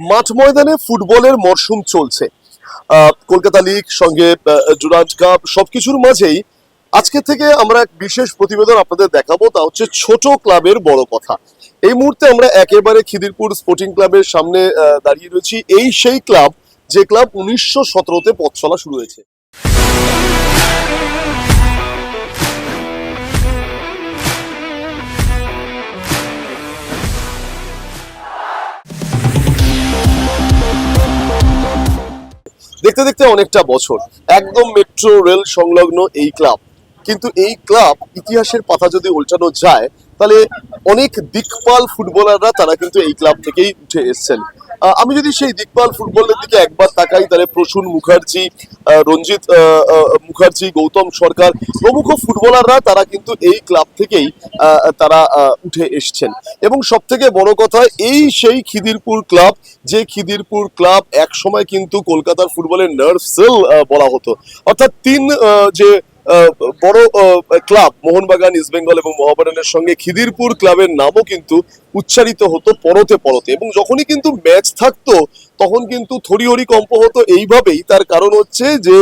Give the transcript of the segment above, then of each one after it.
মাঠ ময়দানে ফুটবলের মরশুম চলছে। কলকাতা লিগ সঙ্গে ডুরান্ট কাপ সবকিছুর মাঝেই আজকে থেকে আমরা এক বিশেষ প্রতিবেদন আপনাদের দেখাবো, তা হচ্ছে ছোট ক্লাবের বড় কথা। এই মুহূর্তে আমরা একেবারে খিদিরপুর স্পোর্টিং ক্লাবের সামনে দাঁড়িয়ে রয়েছি। এই সেই ক্লাব, যে ক্লাব উনিশশো সতেরোতে পথ চলা শুরু হয়েছে। দেখতে দেখতে অনেকটা বছর। একদম মেট্রো রেল সংলগ্ন এই ক্লাব কিন্তু এই ক্লাব ইতিহাসের পাতা যদি উল্টানো যায়, তাহলে অনেক দিকপাল ফুটবলাররা তারা কিন্তু এই ক্লাব থেকেই উঠে এসেছেন। আমি যদি সেই দিকপাল ফুটবলের দিকে একবার তাকাই, তাহলে প্রসূন মুখার্জি রঞ্জিত মুখার্জি, গৌতম সরকার প্রমুখ ফুটবলাররা, তারা কিন্তু এই ক্লাব থেকেই তারা উঠে এসছেন। এবং সব থেকে বড় কথা, এই সেই খিদিরপুর ক্লাব, যে খিদিরপুর ক্লাব এক সময় কিন্তু কলকাতার ফুটবলের নার্ভ সেল বলা হতো। অর্থাৎ তিন যে বড় ক্লাব, মোহনবাগান ইস্টবেঙ্গল এবং মোহামেডানের সঙ্গে খিদিরপুর ক্লাবের নামও কিন্তু উচ্চারিত হতো পরতে পরতে এবং যখনই কিন্তু ম্যাচ থাকতো, তখন কিন্তু থরিহরি কম্প হতো। এইভাবেই তার কারণ হচ্ছে যে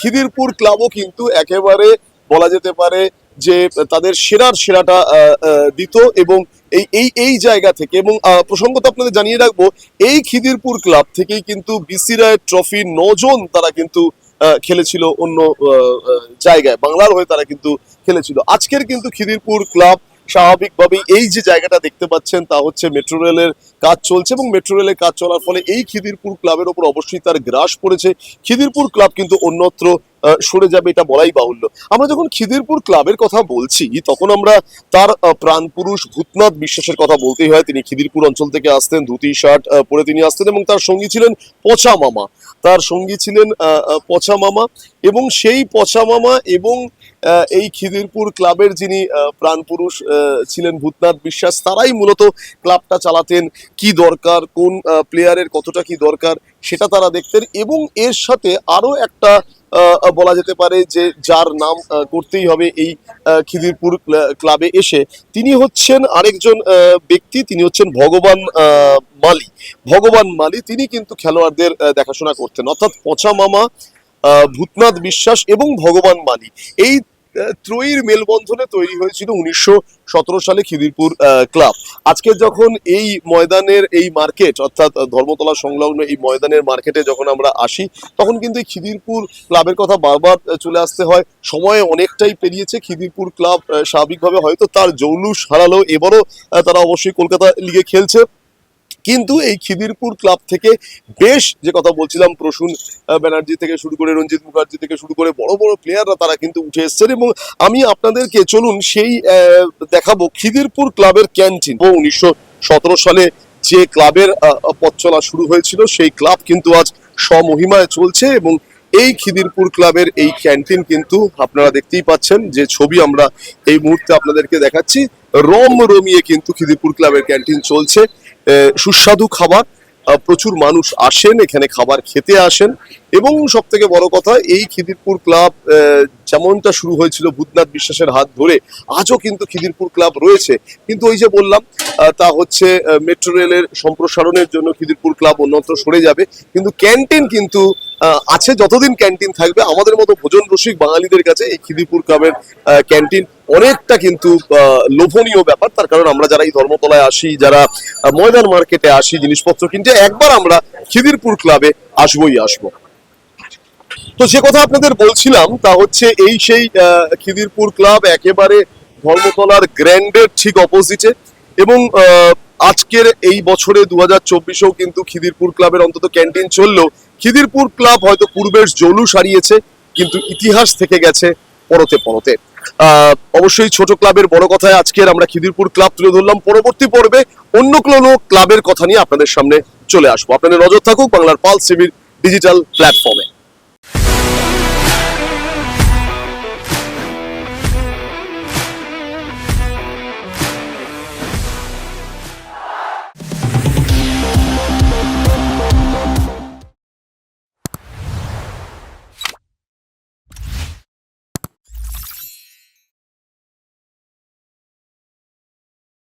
খিদিরপুর ক্লাবও কিন্তু একেবারে বলা যেতে পারে যে, তাদের সেরার সেরাটা দিত এবং এই এই এই জায়গা থেকে এবং প্রসঙ্গত আপনাদের জানিয়ে রাখব, এই খিদিরপুর ক্লাব থেকেই কিন্তু বিসি রায় ট্রফি নজন তারা কিন্তু খেলেছিল অন্য জায়গায়। বাংলার হয়ে তারা কিন্তু খেলেছিল। আজকের কিন্তু খিদিরপুর ক্লাব স্বাভাবিকভাবেই এই যে জায়গাটা দেখতে পাচ্ছেন, তা হচ্ছে মেট্রো রেলের কাজ চলছে এবং মেট্রো রেলের কাজ চলার ফলে এই খিদিরপুর ক্লাবের ওপর অবশ্যই তার গ্রাস পড়েছে। খিদিরপুর ক্লাব কিন্তু অন্যত্র সরে যাবে, এটা বলাই বাহুল্য। আমরা যখন খিদিরপুর ক্লাবের কথা বলছি, তখন আমরা তার প্রাণপুরুষ ভূতনাথ বিশ্বাসের কথা বলতেই হয়। তিনি খিদিরপুর অঞ্চল থেকে আসতেন, ধুতি, শার্ট পরে তিনি আসতেন এবং তার সঙ্গী ছিলেন পচা মামা। তার সঙ্গী ছিলেন পচা মামা এবং সেই পচা মামা এবং এই খিদিরপুর ক্লাবের যিনি প্রাণপুরুষ ছিলেন ভূতনাথ বিশ্বাস, তারাই মূলত ক্লাবটা চালাতেন। কি দরকার, কোন প্লেয়ারের কতটা কি দরকার, সেটা তারা দেখতেন এবং এর সাথে আরও একটা বলা যেতে পারে যে যার নাম করতেই হবে এই খিদিরপুর ক্লাবে এসে। তিনি হচ্ছেন আরেকজন ব্যক্তি, তিনি হচ্ছেন ভগবান মালি। ভগবান মালি, তিনি কিন্তু খেলোয়াড়দের দেখাশোনা করতেন। অর্থাৎ পচা মামা ভূতনাথ বিশ্বাস এবং ভগবান মালি। এই ত্রয়ীর মেলবন্ধনে তৈরি হয়েছিল উনিশশো সতেরো সালে খিদিরপুর ক্লাব আজকে যখন এই ময়দানের এই মার্কেট অর্থাৎ ধর্মতলা সংলগ্ন এই ময়দানের মার্কেটে যখন আমরা আসি, তখন কিন্তু এই খিদিরপুর ক্লাবের কথা বারবার চলে আসতে হয়। সময় অনেকটাই পেরিয়েছে, খিদিরপুর ক্লাব স্বাভাবিকভাবে হয়তো তার জৌলুস হারালো। এবারও তারা অবশ্যই কলকাতা লিগে খেলছে। কিন্তু এই খিদিরপুর ক্লাব থেকে বেশ যে কথা বলছিলাম, প্রসূন ব্যানার্জি থেকে শুরু করে রঞ্জিত মুখার্জি থেকে শুরু করে বড় বড় প্লেয়াররা তারা কিন্তু উঠে এসছেন এবং আমি আপনাদেরকে চলুন সেই দেখাবো খিদিরপুর ক্লাবের ক্যান্টিন। ও উনিশশো সতেরো সালে যে ক্লাবের পথ চলা শুরু হয়েছিল, সেই ক্লাব কিন্তু আজ স্বমহিমায় চলছে এবং এই খিদিরপুর ক্লাবের এই ক্যান্টিন কিন্তু আপনারা দেখতেই পাচ্ছেন যে ছবি আমরা এই মুহূর্তে আপনাদেরকে দেখাচ্ছি। রম রমিয়ে কিন্তু খিদিরপুর ক্লাবের ক্যান্টিন চলছে। সুস্বাদু খাবার প্রচুর মানুষ আসেন, এখানে খাবার খেতে আসেন। এবং সব থেকে বড় কথা, এই খিদিরপুর ক্লাব যেমনটা শুরু হয়েছিল ভূতনাথ বিশ্বাসের হাত ধরে, আজও কিন্তু খিদিরপুর ক্লাব রয়েছে। কিন্তু ওই যে বললাম তা হচ্ছে মেট্রো রেলের সম্প্রসারণের জন্য খিদিরপুর ক্লাব অন্যত্র সরে যাবে। কিন্তু ক্যান্টিন কিন্তু আছে, যতদিন ক্যান্টিন থাকবে, আমাদের মতো ভোজন রসিক বাঙালিদের কাছে এই খিদিরপুর ক্লাবের ক্যান্টিন অনেকটা কিন্তু লোভনীয় ব্যাপার। তার কারণ আমরা যারা এই ধর্মতলায় আসি, যারা ময়দান মার্কেটে আসি, জিনিসপত্র কিনতে, একবার আমরা খিদিরপুর ক্লাবে আসবোই আসব। তো যে কথা আপনাদের বলছিলাম, তা হচ্ছে এই সেই খিদিরপুর ক্লাব একেবারে ধর্মতলার গ্র্যান্ডের ঠিক অপোজিটে এবং আজকের এই বছরে দু হাজার চব্বিশেও কিন্তু খিদিরপুর ক্লাবের অন্তত ক্যান্টিন চললেও খিদিরপুর ক্লাব হয়তো পূর্বের জৌলুস সারিয়েছে, কিন্তু ইতিহাস থেকে গেছে পরতে পরতে। অবশ্যই ছোট ক্লাবের বড় কথায় আজকের আমরা খিদিরপুর ক্লাব তুলে ধরলাম। পরবর্তী পর্বে অন্য কোনো ক্লাবের কথা নিয়ে আপনাদের সামনে চলে আসব। আপনাদের নজর থাকুক বাংলার পাল সিভির ডিজিটাল প্ল্যাটফর্মে